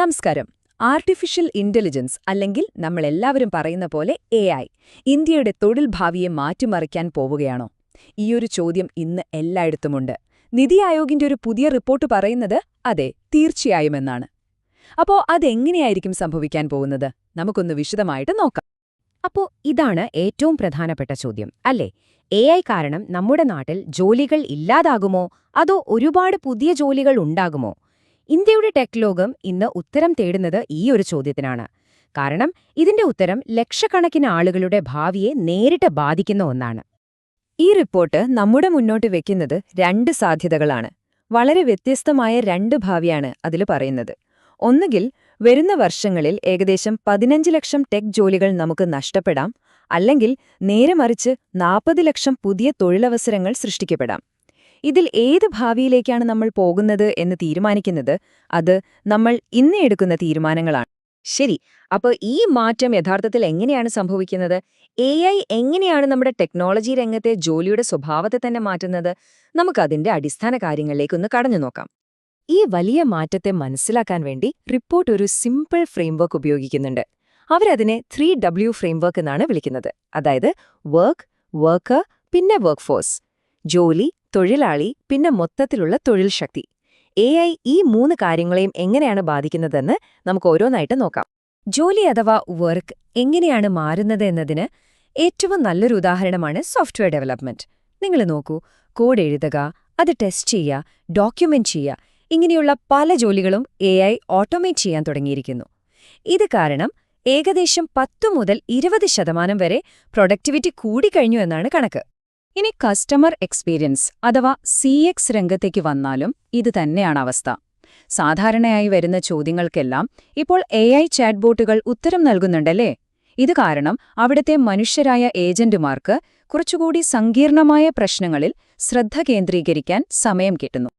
നമസ്കാരം. Artificial intelligence അല്ലെങ്കിൽ നമ്മളെല്ലാവരും പറയുന്ന പോലെ എ ഐ ഇന്ത്യയുടെ തൊഴിൽ ഭാവിയെ മാറ്റിമറിക്കാൻ പോവുകയാണോ? ഈയൊരു ചോദ്യം ഇന്ന് എല്ലായിടത്തുമുണ്ട്. നിതി ആയോഗിന്റെ ഒരു പുതിയ റിപ്പോർട്ട് പറയുന്നത് അതെ തീർച്ചയായും എന്നാണ്. അപ്പോ അതെങ്ങനെയായിരിക്കും സംഭവിക്കാൻ പോകുന്നത്? നമുക്കൊന്ന് വിശദമായിട്ട് നോക്കാം. അപ്പോ ഇതാണ് ഏറ്റവും പ്രധാനപ്പെട്ട ചോദ്യം അല്ലേ? എ ഐ കാരണം നമ്മുടെ നാട്ടിൽ ജോലികൾ ഇല്ലാതാകുമോ? അതോ ഒരുപാട് പുതിയ ജോലികൾ ഉണ്ടാകുമോ? ഇന്ത്യയുടെ ടെക് ലോകം ഇന്ന് ഉത്തരം തേടുന്നത് ഈ ഒരു ചോദ്യത്തിനാണ്. കാരണം ഇതിന്റെ ഉത്തരം ലക്ഷക്കണക്കിന് ആളുകളുടെ ഭാവിയെ നേരിട്ട് ബാധിക്കുന്ന ഒന്നാണ്. ഈ റിപ്പോർട്ട് നമ്മുടെ മുന്നോട്ട് വെക്കുന്നത് രണ്ട് സാധ്യതകളാണ്. വളരെ വ്യത്യസ്തമായ രണ്ട് ഭാവിയാണ് അതിൽ പറയുന്നത്. ഒന്നുകിൽ വരുന്ന വർഷങ്ങളിൽ ഏകദേശം പതിനഞ്ച് ലക്ഷം ടെക് ജോലികൾ നമുക്ക് നഷ്ടപ്പെടാം അല്ലെങ്കിൽ നേരെ മറിച്ച് നാൽപ്പത് ലക്ഷം പുതിയ തൊഴിലവസരങ്ങൾ സൃഷ്ടിക്കപ്പെടാം. ഇതിൽ ഏത് ഭാവിയിലേക്കാണ് നമ്മൾ പോകുന്നത് എന്ന് തീരുമാനിക്കുന്നത്? അത് നമ്മൾ ഇന്ന് എടുക്കുന്ന തീരുമാനങ്ങളാണ്. ശരി അപ്പോൾ ഈ മാറ്റം യഥാർത്ഥത്തിൽ എങ്ങനെയാണ് സംഭവിക്കുന്നത്? എ എങ്ങനെയാണ് നമ്മുടെ ടെക്നോളജി രംഗത്തെ ജോലിയുടെ സ്വഭാവത്തെ തന്നെ മാറ്റുന്നത്? നമുക്കതിന്റെ അടിസ്ഥാന കാര്യങ്ങളിലേക്കൊന്ന് കടഞ്ഞു നോക്കാം. ഈ വലിയ മാറ്റത്തെ മനസ്സിലാക്കാൻ വേണ്ടി റിപ്പോർട്ട് ഒരു സിമ്പിൾ ഫ്രെയിംവർക്ക് ഉപയോഗിക്കുന്നുണ്ട്. അവരതിനെ ത്രീ ഡബ്ല്യു ഫ്രെയിംവർക്ക് എന്നാണ് വിളിക്കുന്നത്. അതായത് വർക്ക് വർക്കർ പിന്നെ വർക്ക് ഫോഴ്സ് ജോലി തൊഴിലാളി പിന്നെ മൊത്തത്തിലുള്ള തൊഴിൽ ശക്തി. എ ഐ ഈ മൂന്ന് കാര്യങ്ങളെയും എങ്ങനെയാണ് ബാധിക്കുന്നതെന്ന് നമുക്ക് ഓരോന്നായിട്ട് നോക്കാം. ജോലി അഥവാ വർക്ക് എങ്ങനെയാണ് മാറുന്നത് എന്നതിന് ഏറ്റവും നല്ലൊരു ഉദാഹരണമാണ് സോഫ്റ്റ്വെയർ ഡെവലപ്മെന്റ് നിങ്ങൾ നോക്കൂ കോഡ് എഴുതുക അത് ടെസ്റ്റ് ചെയ്യുക ഡോക്യുമെന്റ് ചെയ്യുക ഇങ്ങനെയുള്ള പല ജോലികളും എ ഐ ഓട്ടോമേറ്റ് ചെയ്യാൻ തുടങ്ങിയിരിക്കുന്നു. ഇത് കാരണം ഏകദേശം പത്തു മുതൽ ഇരുപത് ശതമാനം വരെ പ്രൊഡക്ടിവിറ്റി കൂടിക്കഴിഞ്ഞു എന്നാണ് കണക്ക്. ഇനി കസ്റ്റമർ എക്സ്പീരിയൻസ് അഥവാ സി എക്സ് രംഗത്തേക്ക് വന്നാലും ഇത് തന്നെയാണ് അവസ്ഥ. സാധാരണയായി വരുന്ന ചോദ്യങ്ങൾക്കെല്ലാം ഇപ്പോൾ എ ഐ ചാറ്റ്ബോട്ടുകൾ ഉത്തരം നൽകുന്നുണ്ടല്ലേ? ഇത് കാരണം അവിടുത്തെ മനുഷ്യരായ ഏജന്റുമാർക്ക് കുറച്ചുകൂടി സങ്കീർണമായ പ്രശ്നങ്ങളിൽ ശ്രദ്ധ കേന്ദ്രീകരിക്കാൻ സമയം കിട്ടുന്നു.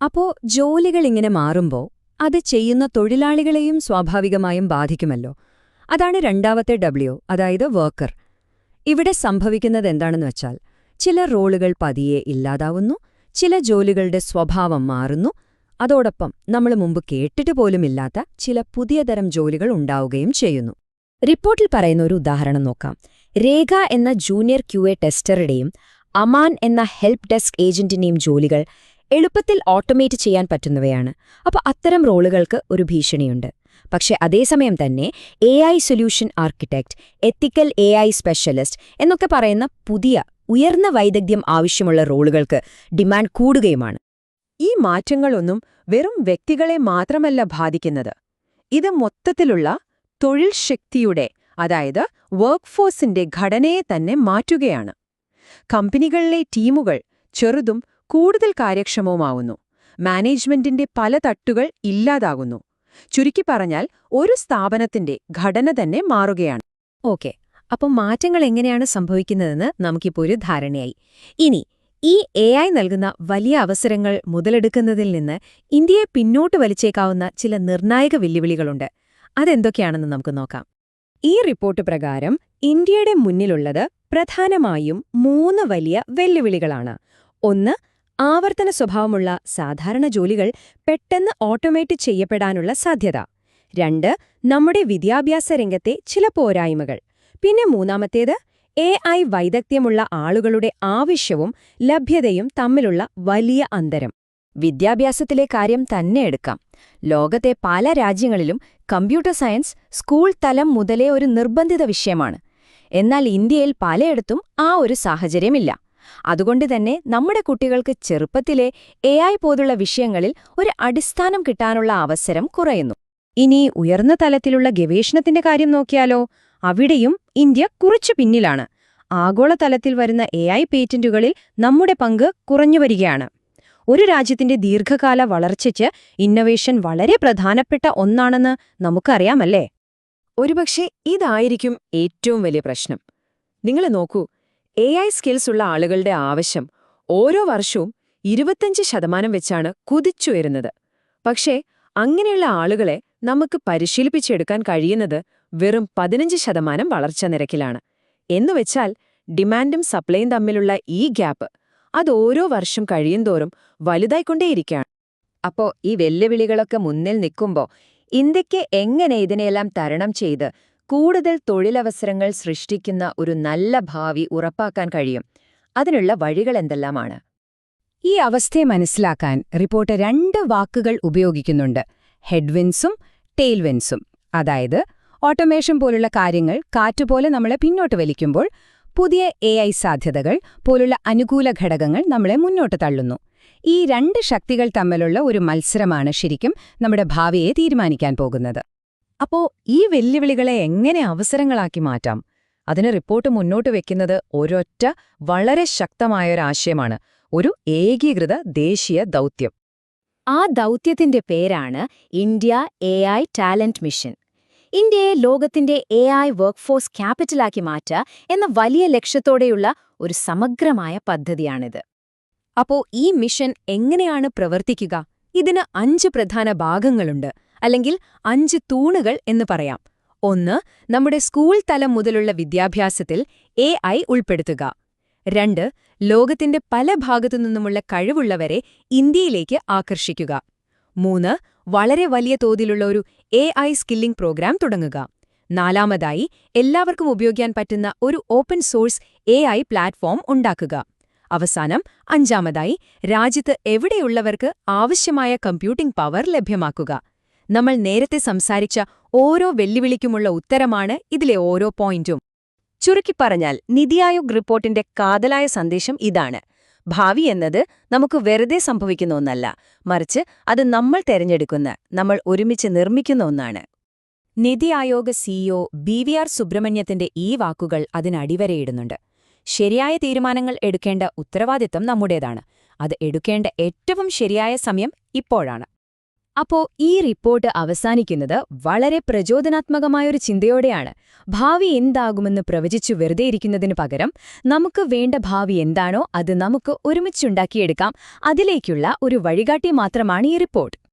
അപ്പോ ജോലികൾ ഇങ്ങനെ മാറുമ്പോ അത് ചെയ്യുന്ന തൊഴിലാളികളെയും സ്വാഭാവികമായും ബാധിക്കുമല്ലോ. അതാണ് രണ്ടാമത്തെ ഡബ്ല്യു അതായത് വർക്കർ ഇവിടെ സംഭവിക്കുന്നത് എന്താണെന്ന് വെച്ചാൽ ചില റോളുകൾ പതിയെ ഇല്ലാതാവുന്നു ചില ജോലികളുടെ സ്വഭാവം മാറുന്നു. അതോടൊപ്പം നമ്മൾ മുമ്പ് കേട്ടിട്ട് പോലുമില്ലാത്ത ചില പുതിയ തരം ജോലികൾ ഉണ്ടാവുകയും ചെയ്യുന്നു. റിപ്പോർട്ടിൽ പറയുന്ന ഒരു ഉദാഹരണം നോക്കാം. രേഖ എന്ന ജൂനിയർ ക്യു എ ടെസ്റ്ററുടെയും അമാൻ എന്ന ഹെൽപ്പ് ഡെസ്ക് ഏജന്റിന്റെയും ജോലികൾ എളുപ്പത്തിൽ ഓട്ടോമേറ്റ് ചെയ്യാൻ പറ്റുന്നവയാണ്. അപ്പോൾ അത്തരം റോളുകൾക്ക് ഒരു ഭീഷണിയുണ്ട്. പക്ഷെ അതേസമയം തന്നെ A I solution architect ethical A I specialist എന്നൊക്കെ പറയുന്ന പുതിയ ഉയർന്ന വൈദഗ്ധ്യം ആവശ്യമുള്ള റോളുകൾക്ക് ഡിമാൻഡ് കൂടുകയുമാണ്. ഈ മാറ്റങ്ങളൊന്നും വെറും വ്യക്തികളെ മാത്രമല്ല ബാധിക്കുന്നത്. ഇത് മൊത്തത്തിലുള്ള തൊഴിൽ ശക്തിയുടെ അതായത് വർക്ക് ഫോഴ്സിന്റെ ഘടനയെ തന്നെ മാറ്റുകയാണ്. കമ്പനികളിലെ ടീമുകൾ ചെറുതും കൂടുതൽ കാര്യക്ഷമവുമാവുന്നു. മാനേജ്മെന്റിന്റെ പല തട്ടുകൾ ഇല്ലാതാകുന്നു. ചുരുക്കി പറഞ്ഞാൽ ഒരു സ്ഥാപനത്തിന്റെ ഘടന തന്നെ മാറുകയാണ്. ഓക്കെ. അപ്പം മാറ്റങ്ങൾ എങ്ങനെയാണ് സംഭവിക്കുന്നതെന്ന് നമുക്കിപ്പോൾ ഒരു ധാരണയായി. ഇനി ഈ എ ഐ നൽകുന്ന വലിയ അവസരങ്ങൾ മുതലെടുക്കുന്നതിൽ നിന്ന് ഇന്ത്യയെ പിന്നോട്ട് വലിച്ചേക്കാവുന്ന ചില നിർണായക വെല്ലുവിളികളുണ്ട്. അതെന്തൊക്കെയാണെന്ന് നമുക്ക് നോക്കാം. ഈ റിപ്പോർട്ട് പ്രകാരം ഇന്ത്യയുടെ മുന്നിലുള്ളത് പ്രധാനമായും മൂന്ന് വലിയ വെല്ലുവിളികളാണ്. ഒന്ന് ആവർത്തന സ്വഭാവമുള്ള സാധാരണ ജോലികൾ പെട്ടെന്ന് ഓട്ടോമേറ്റ് ചെയ്യപ്പെടാനുള്ള സാധ്യത. രണ്ട് നമ്മുടെ വിദ്യാഭ്യാസ രംഗത്തെ ചില പോരായ്മകൾ. പിന്നെ മൂന്നാമത്തേത് എ ഐ വൈദഗ്ധ്യമുള്ള ആളുകളുടെ ആവശ്യവും ലഭ്യതയും തമ്മിലുള്ള വലിയ അന്തരം. വിദ്യാഭ്യാസത്തിലെ കാര്യം തന്നെ എടുക്കാം. ലോകത്തെ പല രാജ്യങ്ങളിലും കമ്പ്യൂട്ടർ സയൻസ് സ്കൂൾ തലം മുതലേ ഒരു നിർബന്ധിത വിഷയമാണ്. എന്നാൽ ഇന്ത്യയിൽ പലയിടത്തും ആ ഒരു സാഹചര്യമില്ല. അതുകൊണ്ട് തന്നെ നമ്മുടെ കുട്ടികൾക്ക് ചെറുപ്പത്തിലെ എ ഐ പോലുള്ള വിഷയങ്ങളിൽ ഒരു അടിസ്ഥാനം കിട്ടാനുള്ള അവസരം കുറയുന്നു. ഇനി ഉയർന്ന തലത്തിലുള്ള ഗവേഷണത്തിന്റെ കാര്യം നോക്കിയാലോ? അവിടെയും ഇന്ത്യ കുറച്ചു പിന്നിലാണ്. ആഗോളതലത്തിൽ വരുന്ന എ ഐ പേറ്റന്റുകളിൽ നമ്മുടെ പങ്ക് കുറഞ്ഞു വരികയാണ്. ഒരു രാജ്യത്തിന്റെ ദീർഘകാല വളർച്ചയ്ക്ക് ഇന്നൊവേഷൻ വളരെ പ്രധാനപ്പെട്ട ഒന്നാണെന്ന് നമുക്കറിയാമല്ലേ? ഒരുപക്ഷെ ഇതായിരിക്കും ഏറ്റവും വലിയ പ്രശ്നം. നിങ്ങൾ നോക്കൂ എ ഐ സ്കിൽസ് ഉള്ള ആളുകളുടെ ആവശ്യം ഓരോ വർഷവും ഇരുപത്തഞ്ച് ശതമാനം വെച്ചാണ് കുതിച്ചുയരുന്നത്. പക്ഷേ അങ്ങനെയുള്ള ആളുകളെ നമുക്ക് പരിശീലിപ്പിച്ചെടുക്കാൻ കഴിയുന്നത് വെറും പതിനഞ്ച് ശതമാനം വളർച്ചാ നിരക്കിലാണ്. എന്നുവെച്ചാൽ ഡിമാൻഡും സപ്ലൈയും തമ്മിലുള്ള ഈ ഗ്യാപ്പ് അത് ഓരോ വർഷം കഴിയുന്തോറും വലുതായിക്കൊണ്ടേയിരിക്കുകയാണ്. അപ്പോ ഈ വെല്ലുവിളികളൊക്കെ മുന്നിൽ നിൽക്കുമ്പോൾ ഇന്ത്യയ്ക്ക് എങ്ങനെ ഇതിനെയെല്ലാം തരണം ചെയ്ത് കൂടുതൽ തൊഴിലവസരങ്ങൾ സൃഷ്ടിക്കുന്ന ഒരു നല്ല ഭാവി ഉറപ്പാക്കാൻ കഴിയും? അതിനുള്ള വഴികൾ എന്തെല്ലാമാണ്? ഈ അവസ്ഥയെ മനസ്സിലാക്കാൻ റിപ്പോർട്ട് രണ്ട് വാക്കുകൾ ഉപയോഗിക്കുന്നുണ്ട്. ഹെഡ്വിൻസും ടെയിൽവിൻസും. അതായത് ഓട്ടോമേഷൻ പോലുള്ള കാര്യങ്ങൾ കാറ്റുപോലെ നമ്മളെ പിന്നോട്ട് വലിക്കുമ്പോൾ പുതിയ എ ഐ സാധ്യതകൾ പോലുള്ള അനുകൂല ഘടകങ്ങൾ നമ്മളെ മുന്നോട്ട് തള്ളുന്നു. ഈ രണ്ട് ശക്തികൾ തമ്മിലുള്ള ഒരു മത്സരമാണ് ശരിക്കും നമ്മുടെ ഭാവിയെ തീരുമാനിക്കാൻ പോകുന്നത്. അപ്പോ ഈ വെല്ലുവിളികളെ എങ്ങനെ അവസരങ്ങളാക്കി മാറ്റാം? അതിന് റിപ്പോർട്ട് മുന്നോട്ട് വെക്കുന്നത് ഒരൊറ്റ വളരെ ശക്തമായ ഒരു ആശയമാണ് ഒരു ഏകീകൃത ദേശീയ ദൗത്യം. ആ ദൗത്യത്തിന്റെ പേരാണ് ഇന്ത്യ എ ടാലന്റ് മിഷൻ ഇന്ത്യയെ ലോകത്തിന്റെ എ ഐ വർക്ക്ഫോഴ്സ് ക്യാപിറ്റലാക്കി മാറ്റുക എന്ന വലിയ ലക്ഷ്യത്തോടെയുള്ള ഒരു സമഗ്രമായ പദ്ധതിയാണിത്. അപ്പോ ഈ മിഷൻ എങ്ങനെയാണ് പ്രവർത്തിക്കുക? ഇതിന് അഞ്ച് പ്രധാന ഭാഗങ്ങളുണ്ട്. അല്ലെങ്കിൽ അഞ്ച് തൂണുകൾ എന്ന് പറയാം. ഒന്ന് നമ്മുടെ സ്കൂൾ തലം മുതലുള്ള വിദ്യാഭ്യാസത്തിൽ എ ഐ ഉൾപ്പെടുത്തുക. രണ്ട് ലോകത്തിന്റെ പല ഭാഗത്തുനിന്നുമുള്ള കഴിവുള്ളവരെ ഇന്ത്യയിലേക്ക് ആകർഷിക്കുക. മൂന്ന് വളരെ വലിയ തോതിലുള്ള ഒരു എ ഐ സ്കില്ലിംഗ് പ്രോഗ്രാം തുടങ്ങുക. നാലാമതായി എല്ലാവർക്കും ഉപയോഗിക്കാൻ പറ്റുന്ന ഒരു open source A I platform ഉണ്ടാക്കുക. അവസാനം അഞ്ചാമതായി രാജ്യത്ത് എവിടെയുള്ളവർക്ക് ആവശ്യമായ കമ്പ്യൂട്ടിംഗ് പവർ ലഭ്യമാക്കുക. നമ്മൾ നേരത്തെ സംസാരിച്ച ഓരോ വെല്ലുവിളിക്കുമുള്ള ഉത്തരമാണ് ഇതിലെ ഓരോ പോയിന്റും ചുരുക്കി പറഞ്ഞാൽ നിതി ആയോഗ് റിപ്പോർട്ടിന്റെ കാതലായ സന്ദേശം ഇതാണ്. ഭാവി എന്നത് നമുക്ക് വെറുതെ സംഭവിക്കുന്ന ഒന്നല്ല. മറിച്ച് അത് നമ്മൾ തെരഞ്ഞെടുക്കുന്ന നമ്മൾ ഒരുമിച്ച് നിർമ്മിക്കുന്ന ഒന്നാണ്. NITI Aayog CEO B V R സുബ്രഹ്മണ്യത്തിന്റെ ഈ വാക്കുകൾ അതിനടിവരയിടുന്നുണ്ട് ശരിയായ തീരുമാനങ്ങൾ എടുക്കേണ്ട ഉത്തരവാദിത്തം നമ്മുടേതാണ്. അത് എടുക്കേണ്ട ഏറ്റവും ശരിയായ സമയം ഇപ്പോഴാണ്. അപ്പോ ഈ റിപ്പോർട്ട് അവസാനിക്കുന്നത് വളരെ പ്രചോദനാത്മകമായൊരു ചിന്തയോടെയാണ്. ഭാവി എന്താകുമെന്ന് പ്രവചിച്ചു വെറുതെ ഇരിക്കുന്നതിന് പകരം നമുക്ക് വേണ്ട ഭാവി എന്താണോ അത് നമുക്ക് ഒരുമിച്ചുണ്ടാക്കിയെടുക്കാം. അതിലേക്കുള്ള ഒരു വഴികാട്ടി മാത്രമാണ് ഈ റിപ്പോർട്ട്.